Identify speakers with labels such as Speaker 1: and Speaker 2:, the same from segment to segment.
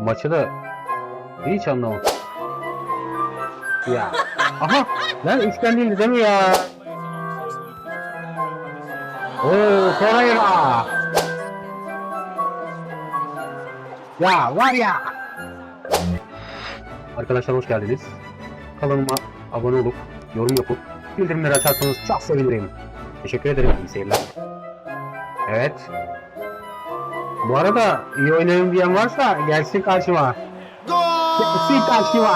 Speaker 1: Maçı da hiç anlamadım. Ya. Aha. Lan üçgen değildi değil mi ya? Oo Torreira. Ya var ya. Arkadaşlar hoş geldiniz. Kanalıma abone olup yorum yapıp bildirimleri açarsanız çok sevinirim. Teşekkür ederim. İyi seyirler. Evet. Bu arada iyi oynayın diyen varsa gelsin karşıma. Gelsin karşıma.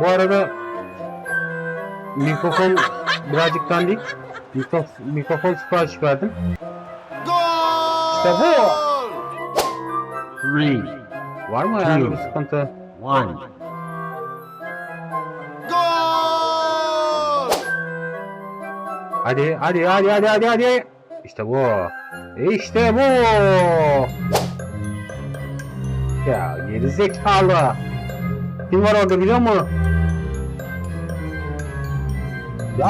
Speaker 1: Bu arada mikrofon birazcık dandik. Mikrof mikrofon sipariş verdim. İşte bu. Three. Var mı herhangi bir sıkıntı? One. Hadi hadi hadi hadi hadi hadi. İşte bu. İşte bu. Ya geri zekalı. Kim var orada biliyor musun? Ya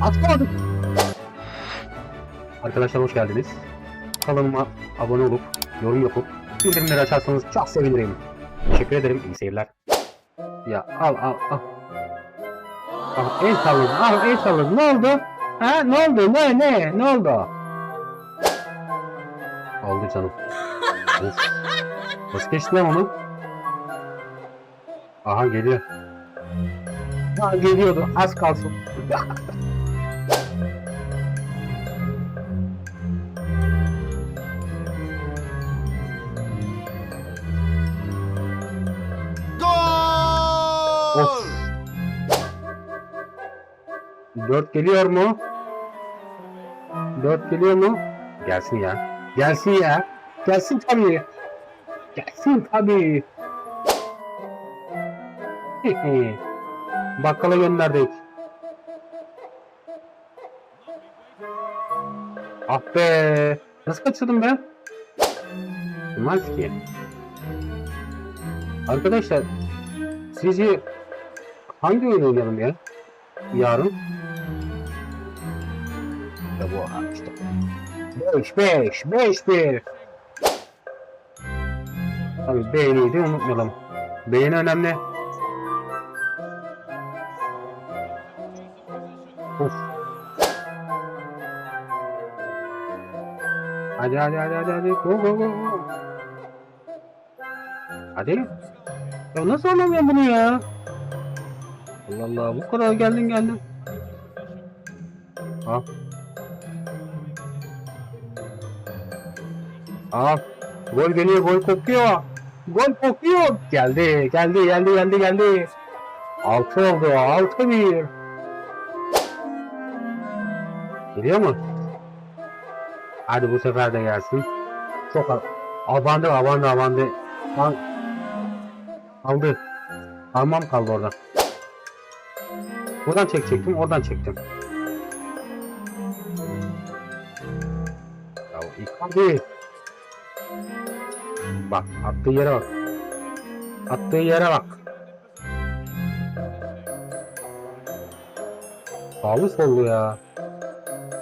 Speaker 1: atmadık. Arkadaşlar hoş geldiniz. Kanalıma abone olup yorum yapıp bildirimleri açarsanız çok sevinirim. Teşekkür ederim. İyi seyirler. Ya al al al. Al el salladın. Al el salladın. Ne oldu? Ha ne oldu? Ne ne? Ne oldu? Oldu canım. Of. Nasıl geçti lan onu? Aha geliyor. Ha geliyordu. Az kalsın. Of. Dört geliyor mu? Dört geliyor mu? Gelsin ya. Gelsin ya. Gelsin tabii. Gelsin tabii. Bakkala gönderdik. Ah be. Nasıl kaçırdım ben? Olmaz ki. Arkadaşlar sizce hangi oyun oynayalım ya? Yarın. Ya bu işte. 5 5 5 1 Tabii beğeniyi de unutmayalım. Beğeni önemli. Of. Hadi hadi hadi hadi hadi. Go go go. Hadi. Ya nasıl anlamıyorum bunu ya? Allah Allah bu kadar geldin geldin. Al. Al. Gol geliyor gol kokuyor. Gol kokuyor. Geldi geldi geldi geldi geldi. Altı oldu altı bir. Geliyor mu? Hadi bu sefer de gelsin. Çok. Abandı abandı abandı. Al. Aldı. Parmağım kaldı orada. Buradan çekecektim, oradan çektim. Ya Icardi. Bak, attığı yere bak. Attığı yere bak. Sağlı sollu ya.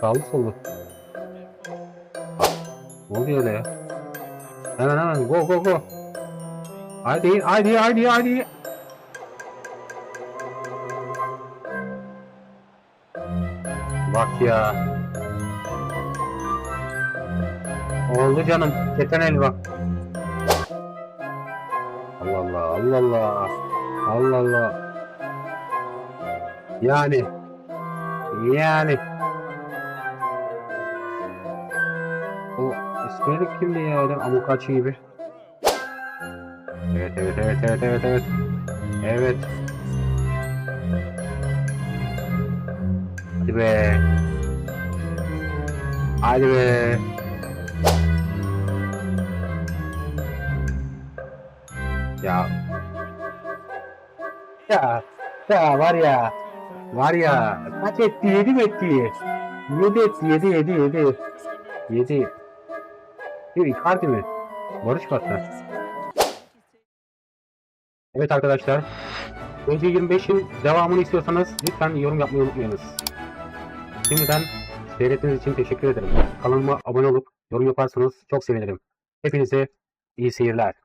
Speaker 1: Sağlı sollu. Ne oluyor öyle ya? Hemen hemen go go go. Hadi hadi hadi hadi. Bak ya. Oldu canım. Keten elma. Allah Allah Allah Allah. Yani. Yani. O İsmail kimdi ya öyle amukaçı gibi. Evet evet evet evet evet evet. Evet. Hadi be. Hadi be. Ya. Ya. Ya var ya. Var ya. Kaç etti? Yedi mi etti? Yedi etti. Yedi yedi yedi. Yedi. Bir Icardi mi? Barış Batman. Evet arkadaşlar. Önce 25'in devamını istiyorsanız lütfen yorum yapmayı unutmayınız. Şimdiden seyrettiğiniz için teşekkür ederim. Kanalıma abone olup yorum yaparsanız çok sevinirim. Hepinize İyi seyirler.